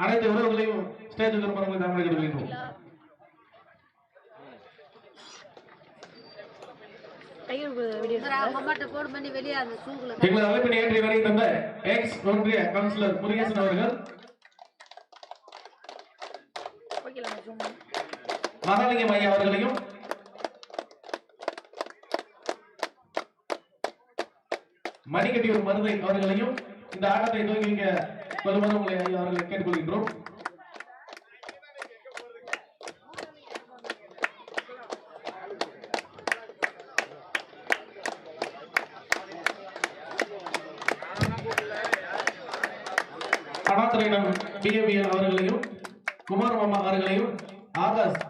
அனைத்து உறவுகளையும் ஸ்டேஜுக்கு திருப்பவர்களை தமிழ் கேட்டுக்கொள்கிறோம் பண்ணி வெளியே எங்களது அழைப்பினை ஏற்றி எக்ஸ் ஒன்றிய கவுன்சிலர் முருகேசன் அவர்கள். மகாலிங்கம் ஐயா அவர்களையும் மணிக்கட்டியூர் மருதை அவர்களையும் இந்த ஆட்டத்தை துவங்கி வருமாறு உங்களை ஐயா அவர்களை கேட்டுக்கொள்கின்றோம் கணாத்துறையிடம் பிஏபிஎல் அவர்களையும் குமார் மாமா அவர்களையும் ஆகாஷ்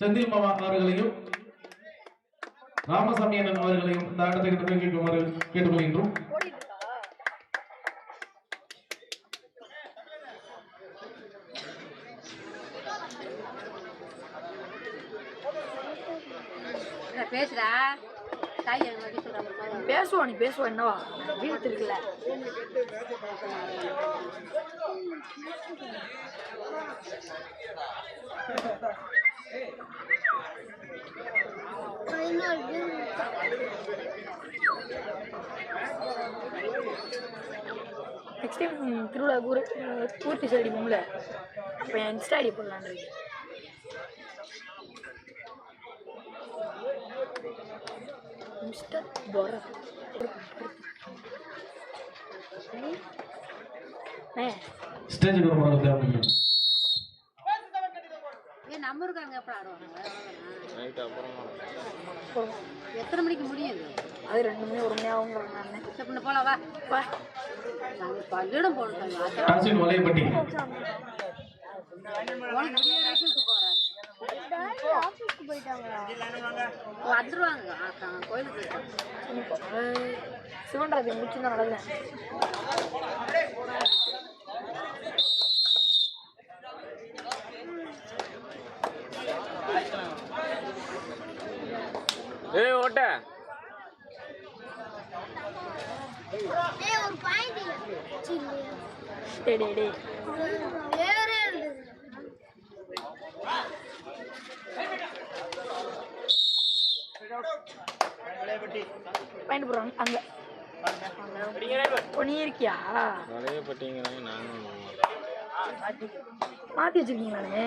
செந்தில் மாமா அவர்களையும் ராமசாமி அண்ணன் அவர்களையும் இந்த ஆட்டத்தை கேட்டுக்கொள்கின்றோம். சொல்றாங்க பேசுவா நீ பேசுவா என்னவா? வீட்டு இருக்குல்ல நெக்ஸ்ட் டைம் திருவிழா கூறு பூர்த்தி சைடு போகல இப்போ என் இன்ஸ்டா ஐடி போடலான்னு மிஸ்டர் போரா ஏன் நம்ம இருக்காங்க எப்போ ஆடுவாங்க அப்புறமா எத்தனை மணிக்கு முடியும் இது? அது ரெண்டு மணி ஒரு மணி ஆகுங்கிறேன் நான் சரி, பின்ன போலாம் வா. வா. நாங்கள் பள்ளியிடம் போகணும் உனக்கு தூக்கம் வராது. வந்துருவாங்க கோயிலுக்கு போயிட்டாங்க. சிவன் ராஜ் முடிச்சுதான் நடக்கல ஏய் ஓட்ட டே டே டே பாயிண்ட் போடுறாங்க அங்க ஓ, நீ இருக்கியா நிறைய பட்டிங்கிறாங்க நானும் மாத்தி வச்சிருக்கீங்களானே?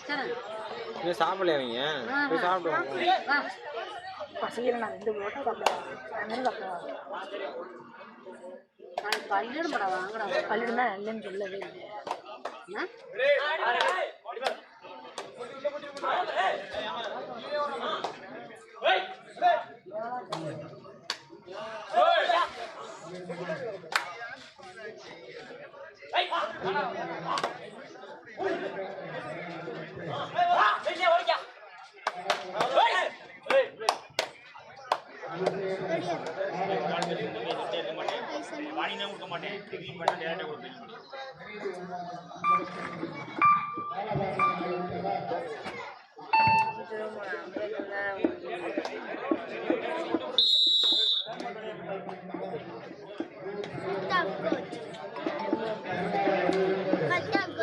இன்னும் சாப்பிடல அவங்க போய் சாப்பிடுவாங்க பசிக்கிறேன் நான் ரெண்டு ரோட்டா சாப்பிடுவேன் நாளைக்கு பள்ளியிடம் படம் வாங்கடா. பள்ளியிடம் தான் இல்லைன்னு சொல்லவே இல்லை என்ன?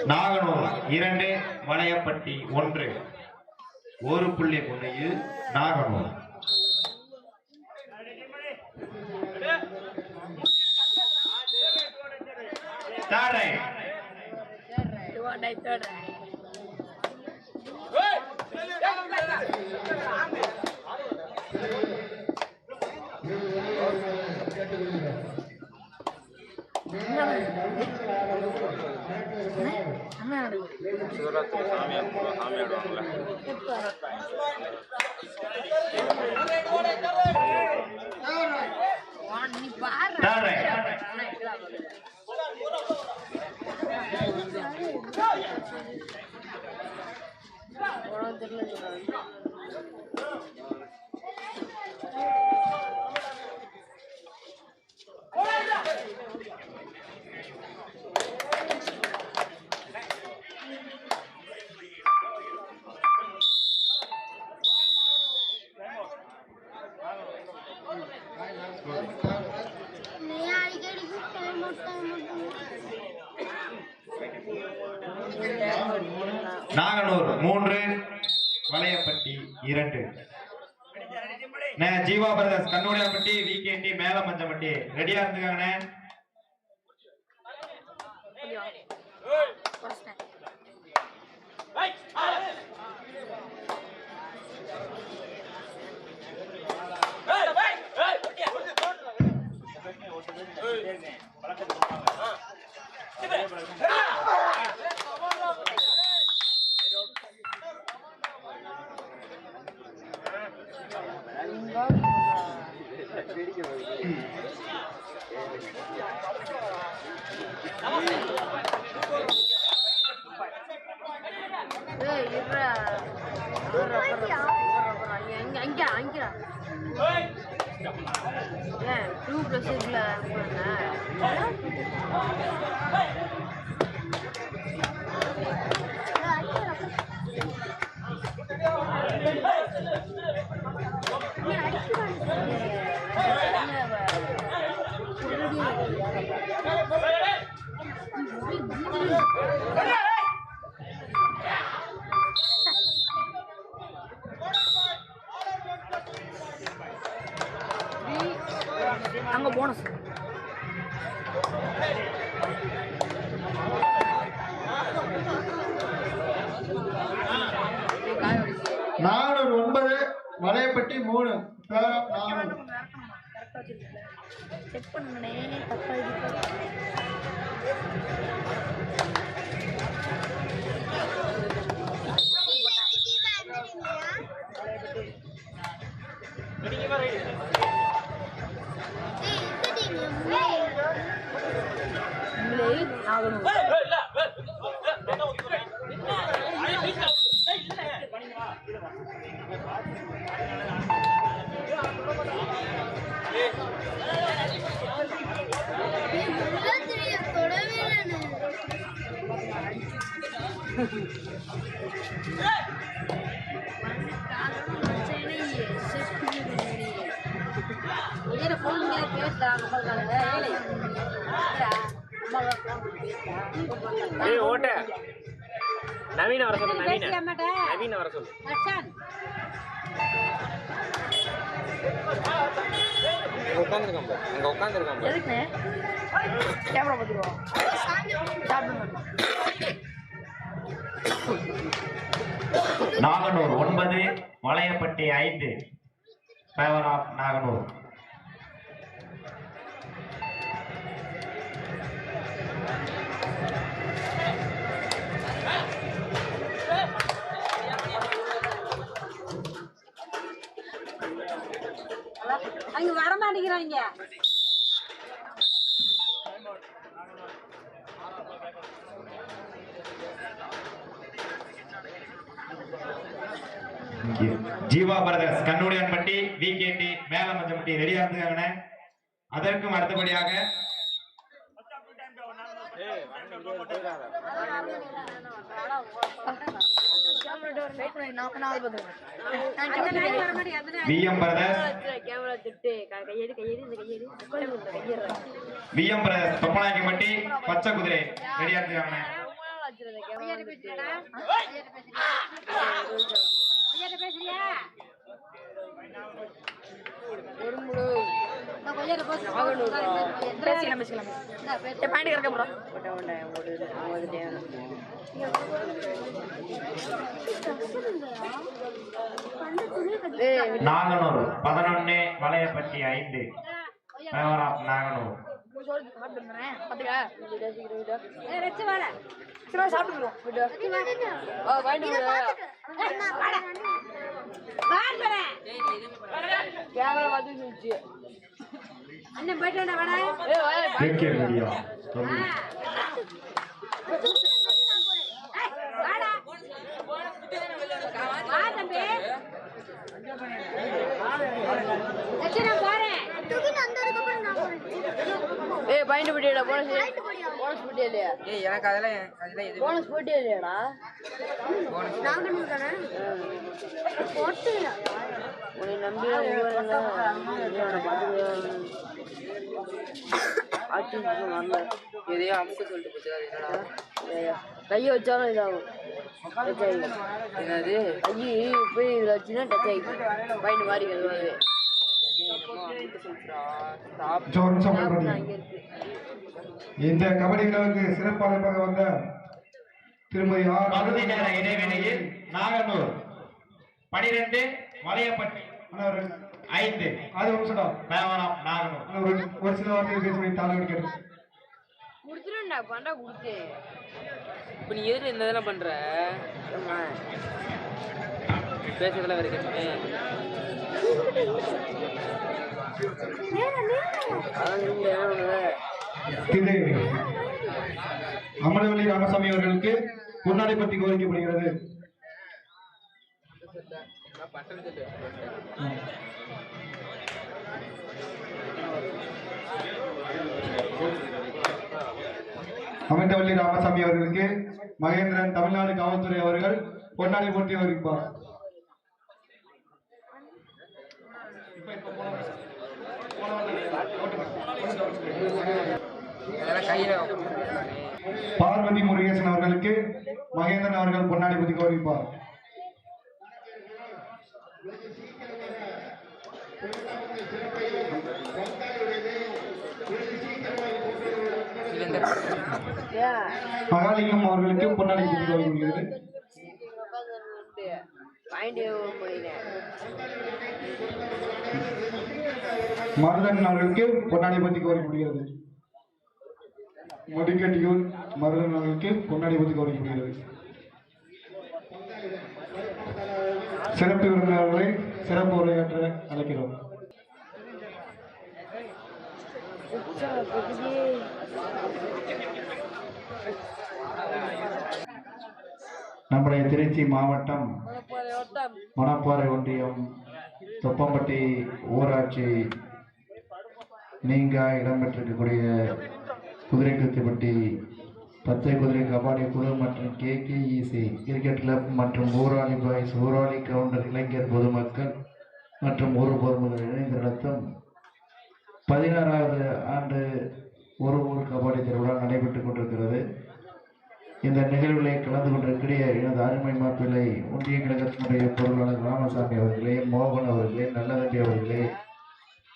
நாகனூர் இரண்டு வளையப்பட்டி ஒன்று ஒரு புள்ளி முனையில் நாகனூர் రైతుడా ಶಿವರಾತ್ರಿ ಸ್ವಾಮಿ ಸ್ವಾಮಿ ಇಡುವಾಗಲ್ಲ ಬಾರ நாகனூர் மூன்று. இரண்டு ஜீவா பிரதர்ஸ் கண்ணுடையாப்பட்டி விகேடி மேலமஞ்சப்பட்டி ரெடியா இருந்துக்காங்கண்ணே ஃபர்ஸ்ட் ஏன், டூ ப்ளஸ் இருக்குல்ல, உங்களே ஏய், ஓட்ட. நவீன வர சொல்லு நவீன? நவீன வர சொல்லு. மச்சான், அங்க எதுக்குண்ணே? கேமரா பார்த்துருவோம் நாகனூர் ஒன்பது வளையப்பட்டி ஐந்து. பேவர் ஆஃப் நாகனூர் அங்க வர மாட்டேங்கிறாங்க. ஜீவா பிரதர்ஸ் கண்ணுடையான்பட்டி விகேடி மேலமஞ்சப்பட்டி ரெடியா இருந்துக்காங்கண்ணே அதற்கும் அடுத்தபடியாக ஏய் விஎம் பிரதர்ஸ் தொப்பநாயக்கம்பட்டி பச்சை குதிரை. ரெடியா. பேசிக்கலாம் பேசிக்கலாம் இந்தா, பேசு. ஏ பாயிண்ட் கிடக்க ப்ரோ நாகனூர் பதினொன்னு வளையப்பட்டி ஐந்து. நாகனூர். வந்துடுறேன் போனஸ் போனஸ் போட்டியா இல்லையா? ஏய் எனக்கு அதெல்லாம் அதெல்லாம் எது போனஸ் போட்டியா இல்லையாடா? உன்னை நம்பி ஆட்சி வரல எதையோ அமுக்க சொல்லிட்டு போச்சு அது என்னடா? கையை வச்சாலும் இதாகும். டச் ஆகி. என்னது? கை போய் இதில் வச்சுன்னா டச் ஆகி. பாயிண்ட் மாறி இந்த கபடி விழாவுக்கு சிறப்பாக வந்த திருமதி ஆர் பகுதி நேர இடைவெளியில் நாகனூர் பனிரெண்டு வளையப்பட்டி ஐந்து அது ஒரு நிமிஷம்டா. நாகனூர் ஒரு சில வார்த்தைகள் பேச வேண்டிய தாழ்வு கேட்டு கொடுத்துருண்டா இப்போ நீ எதிர இந்த இதெல்லாம் பண்ற பேசுறதுல வரைக்கும் கேட்டுமே ராமசாமி அவர்களுக்கு பொன்னாடை பற்றி கோரிக்கப்படுகிறது. அமிர்தவள்ளி ராமசாமி அவர்களுக்கு மகேந்திரன் தமிழ்நாடு காவல்துறை அவர்கள் பொன்னாடை போட்டி வருவார் பார்வதி முருகேசன் அவர்களுக்கு மகேந்திரன் அவர்கள் பொன்னாடை பற்றி கௌரவிப்பார் மகாலிங்கம் அவர்களுக்கு பொன்னாடை பற்றி கௌரவிக்கிறது மருதன் அவர்களுக்கு பொன்னாடை பற்றி கௌரவிக்கப்படுகிறது மடிக்கட்டியூர் மருதன் அவர்களுக்கு பொன்னாடை பற்றி கௌரவிக்கப்படுகிறது சிறப்பு விருந்தினர்களை சிறப்பு உரையாற்ற அழைக்கிறோம். நம்முடைய திருச்சி மாவட்டம் மணப்பாறை ஒன்றியம் தொப்பம்பட்டி ஊராட்சி நீங்க இடம்பெற்றிருக்கக்கூடிய குதிரைக்குத்திப்பட்டி பச்சை குதிரை கபாடி குழு மற்றும் கேகேஇசி கிரிக்கெட் கிளப் மற்றும் ஊராளி பாய்ஸ் ஊராளி கவுண்டர் இளைஞர் பொதுமக்கள் மற்றும் ஊர் பொதுமக்கள் இணைந்து நடத்தும் பதினாறாவது ஆண்டு ஒரு ஊர் கபாடி திருவிழா நடைபெற்றுக் கொண்டிருக்கிறது. இந்த நிகழ்விலே கலந்து கொண்டிருக்கிற எனது அருமை மாப்பிள்ளை ஒன்றிய கழகத்தினுடைய பொருளாளர் ராமசாமி அவர்களே மோகன் அவர்களே நல்லதம்பி அவர்களே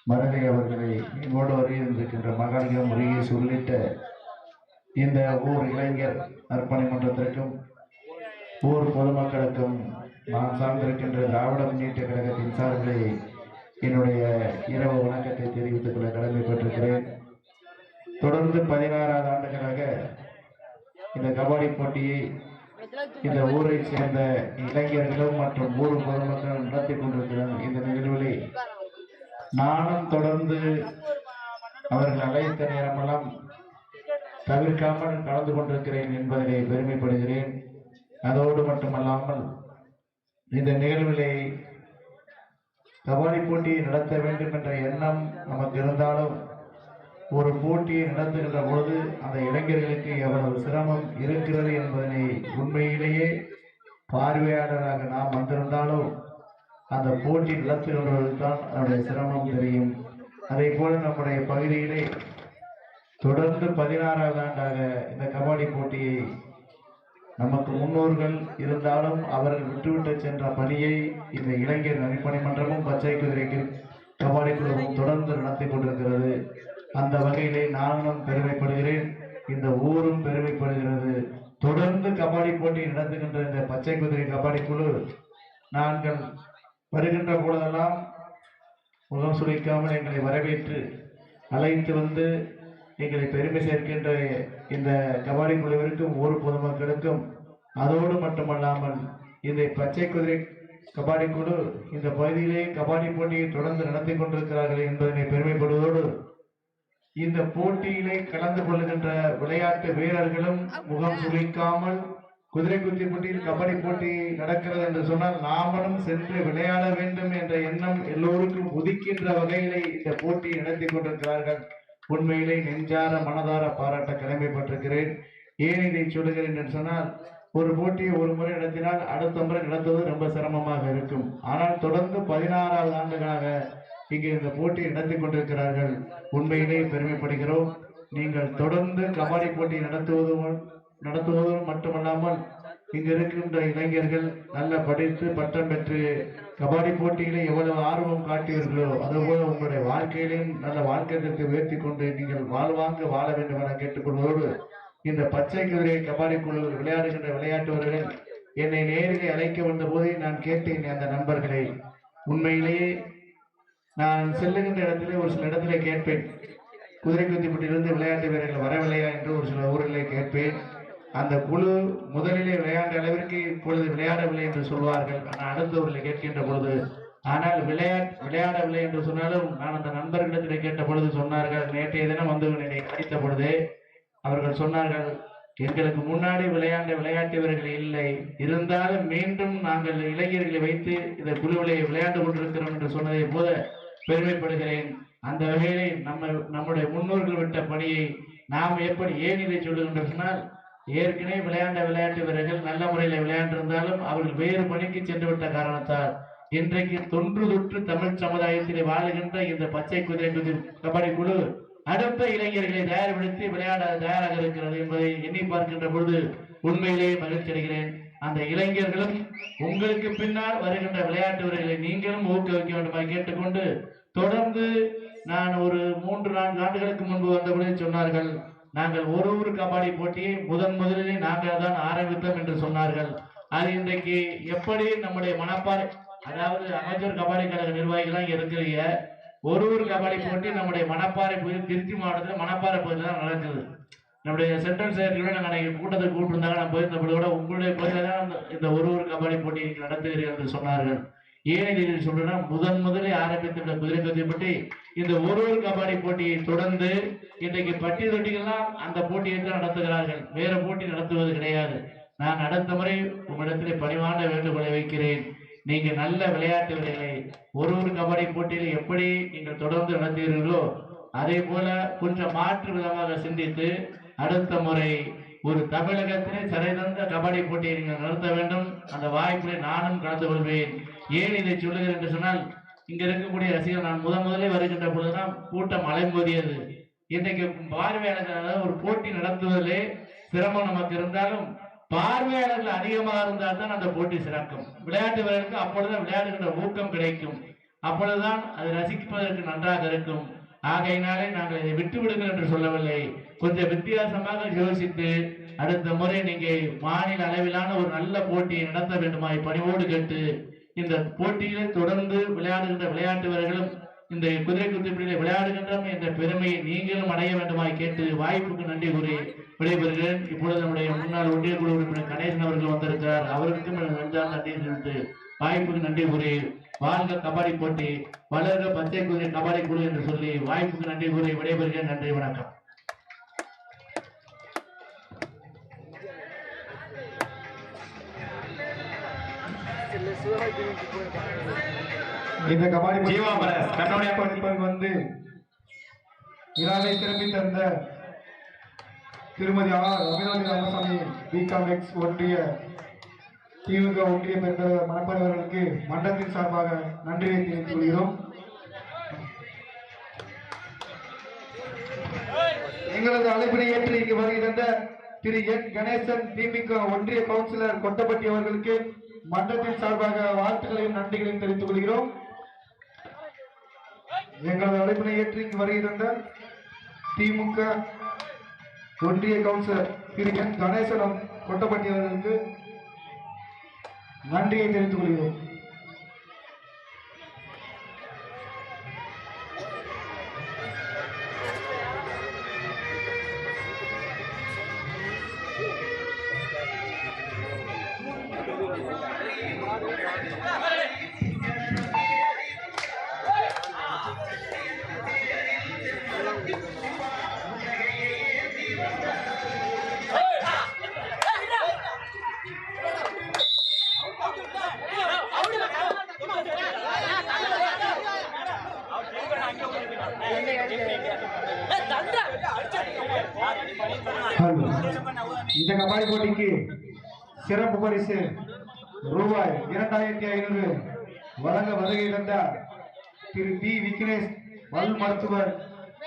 மருகை அவர்களை எங்கோடு வருகின்றிருக்கின்ற மகாலிங்கம் முருகேஷ் உள்ளிட்ட இந்த ஊர் இளைஞர் அர்ப்பணி மன்றத்திற்கும் ஊர் பொதுமக்களுக்கும் நான் சார்ந்திருக்கின்ற திராவிட முன்னேற்ற கழகத்தின் சார்பிலே என்னுடைய இரவு வணக்கத்தை தெரிவித்துக் கொள்ள கடமைப்பட்டிருக்கிறேன். தொடர்ந்து பதினாறாவது ஆண்டுகளாக இந்த கபாடி போட்டியை இந்த ஊரை சேர்ந்த இளைஞர்களும் மற்றும் ஊர் பொதுமக்கள் நடத்தி கொண்டிருக்கிறார் இந்த நிகழ்விலே நானும் தொடர்ந்து அவர்கள் அழைத்த நேரமெல்லாம் தவிர்க்காமல் கலந்து கொண்டிருக்கிறேன் என்பதிலே பெருமைப்படுகிறேன். அதோடு மட்டுமல்லாமல் இந்த நிகழ்விலே கபாடி போட்டியை நடத்த வேண்டும் என்ற எண்ணம் நமக்கு இருந்தாலும் ஒரு போட்டியை நடத்துகின்ற பொழுது அந்த இளைஞர்களுக்கு எவ்வளவு சிரமம் இருக்கிறது என்பதனை உண்மையிலேயே பார்வையாளராக நாம் வந்திருந்தாலும் அந்த போட்டி நடத்துகின்றவர்களுக்கு தான் அதனுடைய சிரமம் தெரியும். அதே போல நம்முடைய பகுதியிலே தொடர்ந்து பதினாறாவது ஆண்டாக இந்த கபாடி போட்டியை நமக்கு முன்னோர்கள் இருந்தாலும் அவர்கள் விட்டுவிட்டு சென்ற பணியை இந்த இளைஞர் அடிப்படை மன்றமும் பச்சை குதிரைக்கு கபாடி குழுவும் தொடர்ந்து நடத்தி கொண்டிருக்கிறது. அந்த வகையிலே நானும் பெருமைப்படுகிறேன். இந்த ஊரும் பெருமைப்படுகிறது. தொடர்ந்து கபாடி போட்டி நடத்துகின்ற இந்த பச்சை குதிரை கபாடி குழு நாங்கள் வருகின்ற போதெல்லாம் முகம் சுழிக்காமல் எங்களை வரவேற்று அழைத்து வந்து எங்களை பெருமை சேர்க்கின்ற இந்த கபாடி குழுவிற்கும் ஊர் பொதுமக்களுக்கும் அதோடு மட்டுமல்லாமல் இந்த பச்சை குதிரை கபாடி குழு இந்த பகுதியிலே கபாடி போட்டியை தொடர்ந்து நடத்தி கொண்டிருக்கிறார்கள் என்பதனை பெருமைப்படுவதோடு இந்த போட்டியிலே கலந்து கொள்கின்ற விளையாட்டு வீரர்களும் முகம் சுளிக்காமல் குதிரை குத்தி போட்டியில் கபடி போட்டி நடக்கிறது என்று சொன்னால் நாமளும் சென்று விளையாட வேண்டும் என்ற எண்ணம் எல்லோருக்கும் உதிக்கின்ற வகையிலே இந்த போட்டியை நடத்தி கொண்டிருக்கிறார்கள். உண்மையிலே நெஞ்சார மனதார பாராட்ட கடமைப்பட்டிருக்கிறேன். ஏன் இதை சொல்லுகிறேன் என்று சொன்னால் ஒரு போட்டியை ஒரு முறை நடத்தினால் அடுத்த முறை நடத்துவது ரொம்ப சிரமமாக இருக்கும். ஆனால் தொடர்ந்து பதினாறாவது ஆண்டுகளாக இங்கே இந்த போட்டியை நடத்தி கொண்டிருக்கிறார்கள். உண்மையிலே பெருமைப்படுகிறோம். நீங்கள் தொடர்ந்து கபாடி போட்டி நடத்துவதும் நடத்துவதும் மட்டுமல்லாமல் இங்கு இருக்கின்ற இளைஞர்கள் நல்ல படித்து பட்டம் பெற்று கபாடி போட்டியிலே எவ்வளவு ஆர்வம் காட்டீர்களோ அதுபோல உங்களுடைய வாழ்க்கையிலும் நல்ல வாழ்க்கைக்கு உயர்த்தி கொண்டு நீங்கள் வாழ்வாங்க வாழ வேண்டும் என கேட்டுக்கொள்வதோடு இந்த பச்சை குதிரை கபாடி குழு விளையாடுகின்ற விளையாட்டுவர்கள் என்னை நேரிலே அழைக்க வந்த போதே நான் கேட்டேன் அந்த நண்பர்களை. உண்மையிலேயே நான் செல்லுகின்ற இடத்திலே ஒரு சில இடத்திலே கேட்பேன். குதிரை குத்திப்பட்டிலிருந்து விளையாட்டு வீரர்கள் வரவில்லையா என்று ஒரு சில ஊர்களிலே கேட்பேன். அந்த குழு முதலிலே விளையாண்ட அளவிற்கு இப்பொழுது விளையாடவில்லை என்று சொல்வார்கள். ஆனால் அடுத்தவர்களை கேட்கின்ற பொழுது ஆனால் விளையாட் விளையாடவில்லை என்று சொன்னாலும் நான் அந்த நண்பர்களிடத்தில் கேட்ட பொழுது சொன்னார்கள். நேற்றைய தினம் வந்து என்னை கடித்த பொழுது அவர்கள் சொன்னார்கள் எங்களுக்கு முன்னாடி விளையாண்ட விளையாட்டு வீரர்கள் இல்லை. இருந்தாலும் மீண்டும் நாங்கள் இளைஞர்களை வைத்து இந்த குழுவிலே விளையாண்டு கொண்டிருக்கிறோம் என்று சொன்னதை போல பெருமைப்படுகிறேன். அந்த வகையிலே நம்ம நம்முடைய முன்னோர்கள் விட்ட பணியை நாம் எப்படி ஏன் இதை சொல்லுகின்ற சொன்னால் ஏற்கனவே விளையாண்ட விளையாட்டு வீரர்கள் நல்ல முறையில் விளையாண்டிருந்தாலும் அவர்கள் வேறு பணிக்கு சென்று விட்ட காரணத்தால் இன்றைக்கு தொன்று தொற்று தமிழ் சமுதாயத்திலே வாழுகின்ற இந்த பச்சை குதிரை குதி கபடி குழு அடுத்த இளைஞர்களை தயார்படுத்தி விளையாட தயாராக இருக்கிறது என்பதை எண்ணி பார்க்கின்ற பொழுது உண்மையிலேயே மகிழ்ச்சி அடைகிறேன் அந்த இளைஞர்களும் உங்களுக்கு பின்னால் வருகின்ற விளையாட்டு வீரர்களை நீங்களும் ஊக்குவிக்க வேண்டுமா கேட்டுக்கொண்டு தொடர்ந்து நான் ஒரு மூன்று நான்கு ஆண்டுகளுக்கு முன்பு வந்தபொழுது சொன்னார்கள். நாங்கள் ஒரு ஒரு கபாடி போட்டியை முதன் முதலிலே நாங்கள் தான் ஆரம்பித்தோம் என்று சொன்னார்கள். அது இன்றைக்கு எப்படி நம்முடைய மனப்பாறை அதாவது அமைச்சர் கபாடி கழக நிர்வாகிகளாக இருக்கிறீங்க ஒரு ஒரு கபாடி போட்டி நம்முடைய மணப்பாறை திருச்சி மாவட்டத்தில் மணப்பாறை பகுதியில் தான் நடக்குது. நம்முடைய சென்ட்ரல் செயற்கையோட நாங்கள் அன்றைக்கி கூட்டத்தை கூப்பிட்டுருந்தாங்க. நான் போயிருந்த கூட உங்களுடைய பகுதியில் தான் அந்த- இந்த ஒரு ஒரு கபடி போட்டி நீங்கள் நடத்துகிறீர்கள் என்று சொன்னார்கள். ஏன் இதை சொல்றேன்னா முதன் முதலில் ஆரம்பித்துள்ள குதிரை கத்தி இந்த ஒரு ஒரு கபடி போட்டியை தொடர்ந்து இன்றைக்கு பட்டி தொட்டிகள்லாம் அந்த போட்டியை தான் நடத்துகிறார்கள். வேற போட்டி நடத்துவது கிடையாது. நான் அடுத்த முறை உங்களிடத்திலே பணிவான வேண்டுகோளை வைக்கிறேன். நீங்க நல்ல விளையாட்டு வீரர்களை ஒரு ஒரு கபடி போட்டியில் எப்படி நீங்கள் தொடர்ந்து நடத்துகிறீர்களோ அதே போல கொஞ்சம் மாற்று விதமாக சிந்தித்து அடுத்த முறை ஒரு தமிழகத்திலே சிறைதந்த கபடி போட்டியை நீங்கள் நடத்த வேண்டும். அந்த வாய்ப்பிலே நானும் கலந்து கொள்வேன். ஏன் இதை சொல்லுகிறேன் என்று சொன்னால் இங்க இருக்கக்கூடிய ரசிகர் நான் முதன் முதலே வருகின்ற பொழுதுதான் கூட்டம் அலைமோதியது. இன்றைக்கு பார்வையாளர்கள் ஒரு போட்டி நடத்துவதிலே சிரமம் நமக்கு இருந்தாலும் பார்வையாளர்கள் அதிகமாக இருந்தால் தான் அந்த போட்டி சிறக்கும். விளையாட்டு வீரருக்கு அப்பொழுதுதான் விளையாடுகின்ற ஊக்கம் கிடைக்கும். அப்பொழுதுதான் அது ரசிப்பதற்கு நன்றாக இருக்கும். ஆகையினாலே நாங்கள் இதை விட்டு விடுங்கள் என்று சொல்லவில்லை. கொஞ்சம் வித்தியாசமாக யோசித்து அடுத்த முறை நீங்கள் மாநில அளவிலான ஒரு நல்ல போட்டியை நடத்த வேண்டுமாய் பணிவோடு கேட்டு இந்த போட்டியிலே தொடர்ந்து விளையாடுகின்ற விளையாட்டு வீரர்களும் இந்த குதிரை குத்திப்பிடியில விளையாடுகின்றோம் என்ற பெருமையை நீங்களும் அடைய வேண்டுமாய் கேட்டு வாய்ப்புக்கு நன்றி கூறி விடைபெறுகிறேன். இப்பொழுது நம்முடைய முன்னாள் ஒன்றிய குழு உறுப்பினர் கணேசன் அவர்கள் வந்திருக்கிறார். அவருக்கும் எனக்கு நெஞ்சார்ந்த நன்றி வாய்ப்புக்கு நன்றி கூறி வாழ்க கபாடி போட்டி. வளர்க பச்சை குதிரை கபாடி குழு என்று சொல்லி வாய்ப்புக்கு நன்றி கூறி விடைபெறுகிறேன். நன்றி வணக்கம். இந்த கபாடி ஜீவா கண்ணோடியா கோட்டை. இப்ப வந்து இரானை திரும்பி தந்த திருமதி R Abhinavi Ramasamy B Com ex ஒன்றிய திமுக ஒன்றிய பெருந்தலைவர் மணப்பறவர்களுக்கு மன்றத்தின் சார்பாக நன்றியை தெரிவித்துக் கொள்கிறோம். எங்களது அழைப்பினை ஏற்று இங்கு வருகை தந்த திரு என் கணேசன் திமுக ஒன்றிய கவுன்சிலர் கொட்டப்பட்டி அவர்களுக்கு மன்றத்தின் சார்பாக வாழ்த்துக்களையும் நன்றிகளையும் தெரிவித்துக் கொள்கிறோம். எங்களது அழைப்பினை ஏற்று இங்கு வருகை தந்த திமுக ஒன்றிய கவுன்சிலர் திரு என் கணேசனம் கொட்டப்பட்டி அவர்களுக்கு நன்றியை தெரிவித்துக் கொள்கிறோம். பரிசு ரூபாய் இரண்டாயிரத்தி ஐநூறு வழங்க வருகை தந்தார் திரு பி விக்னேஷ் பல் மருத்துவர்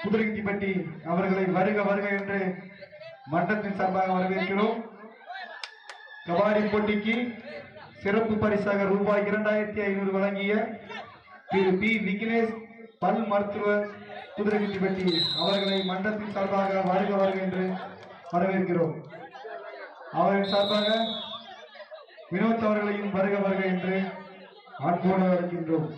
குதிரைக்குப்பட்டி அவர்களை வருக வருக என்று மன்றத்தின் சார்பாக வரவேற்கிறோம். கபாடி போட்டிக்கு சிறப்பு பரிசாக ரூபாய் இரண்டாயிரத்தி ஐநூறு வழங்கிய திரு பி. விக்னேஷ் பல் மருத்துவர் குதிரைக்குப்பட்டி அவர்களை மன்றத்தின் சார்பாக வருக வருக என்று வரவேற்கிறோம். அவரின் சார்பாக வினோத் அவர்களையும் வருக வருக என்று அன்போடு வருகின்றோம்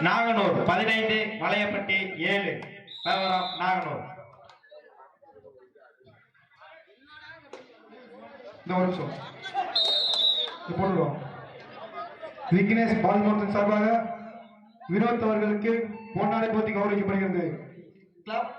நாகனூர் பதினைந்து வளையப்பட்டி ஏழு. பேவரம் நாகனூர். இந்த ஒரு நிமிஷம். போட்டுருவோம். விக்னேஷ் பால்மோர்த்தன் சார்பாக வினோத் அவர்களுக்கு பொன்னாடை போத்தி கௌரவிக்கப்படுகிறது. Club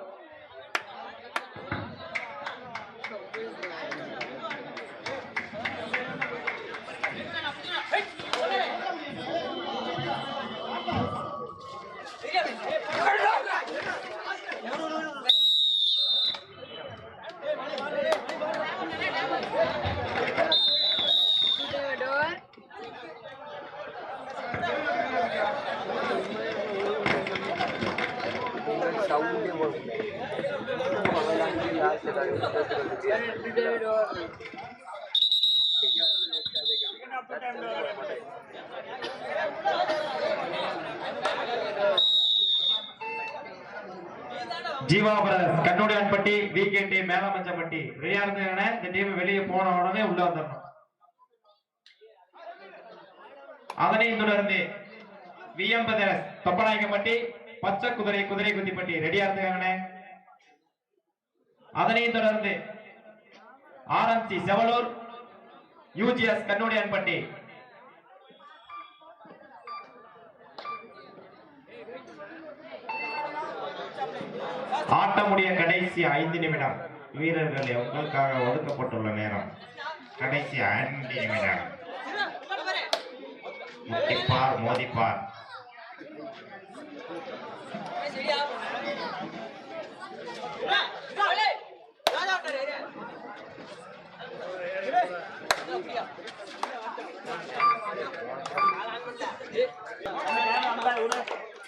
Jeeva brothers Kannudaiyanpatti Melamanjappatti ரெடியா இருந்தாங்கன்னா இந்த டீம் வெளியே போன உடனே உள்ள வந்துடணும். அதனையும் தொடர்ந்து விஎம் பிரதர்ஸ் தொப்பநாயகப்பட்டி பச்சை குதிரை குதிரை குத்திப்பட்டி. ரெடியா இருந்துக்காங்கண்ணே அதனையும் தொடர்ந்து ஆர்எம்சி செவலூர் யூஜிஎஸ் கண்ணுடையான்பட்டி ஆட்டமுடைய கடைசி ஐந்து நிமிடம் வீரர்கள் எவ்வளவுக்காக ஒதுக்கப்பட்டுள்ள நேரம் கடைசி ஐந்து நிமிடம் முட்டிப்பார் மோதிப்பார்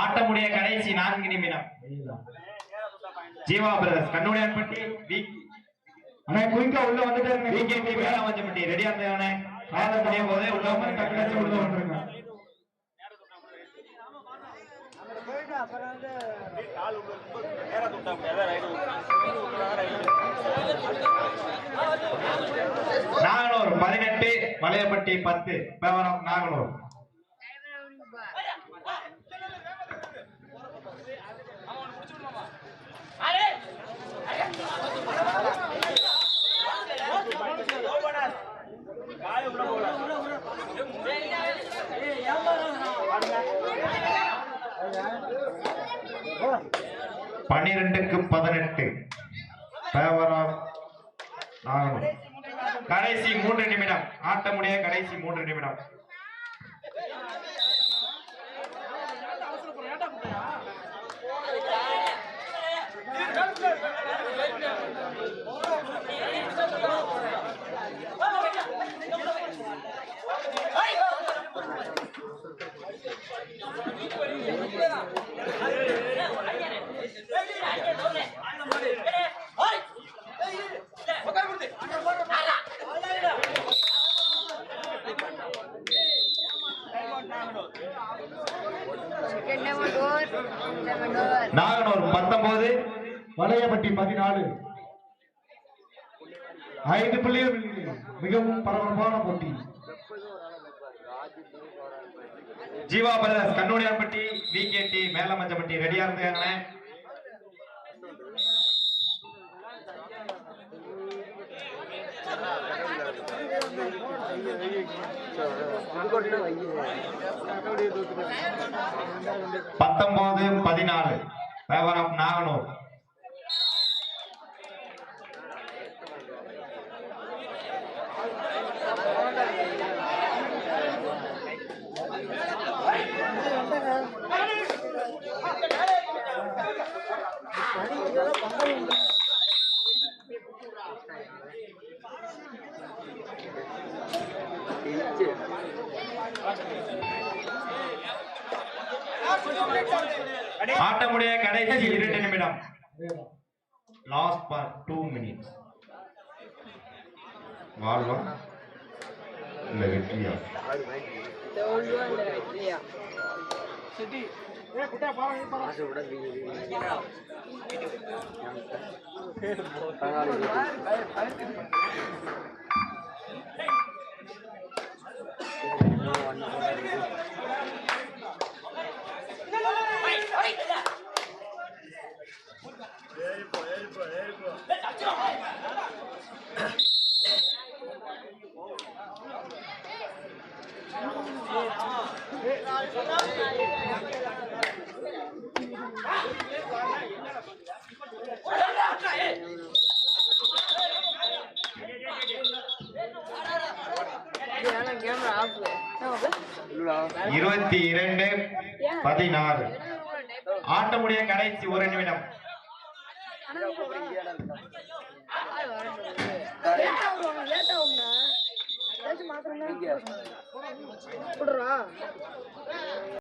ஆட்டமுடைய கடைசி நான்கு நிமிடம். ஜீவா பிரதர்ஸ் கண்ணுடைய வி அண்ணா குயிக்கா உள்ள வந்துட்டாருங்க விகேபி மேலமஞ்சப்பட்டி ரெடியா இருந்தானே ஆட முடியும் போதே உள்ள வந்து டக்குனு உள்ள வந்துருங்க. நாகனூர் வளையப்பட்டி பத்து பேவரம் நாகலூர். பனிரெண்டுக்கு பதினெட்டு பேவரம் நாகலூர். கடைசி மூன்று நிமிடம். ஆட்டமுடைய கடைசி மூன்று நிமிடம் second number door number door Naganur பத்தொன்பது வளையப்பட்டி பதினாலு ஐந்து புள்ளிகள் மிகவும் பரபரப்பான போட்டி. ஜீவா பிரதர்ஸ் கே மேல மேலமஞ்சப்பட்டி ரெடியா இருந்துக்காங்க பத்தொன்பது பதினாலு பேவர் ஆஃப் நாகனூர். ஆட்டமுடைய கடைசி இரண்டு நிமிடம். லாஸ்ட் ஃபார் டூ மினிட்ஸ் வாழ்வா? இல்ல வெற்றியா? தோல்வா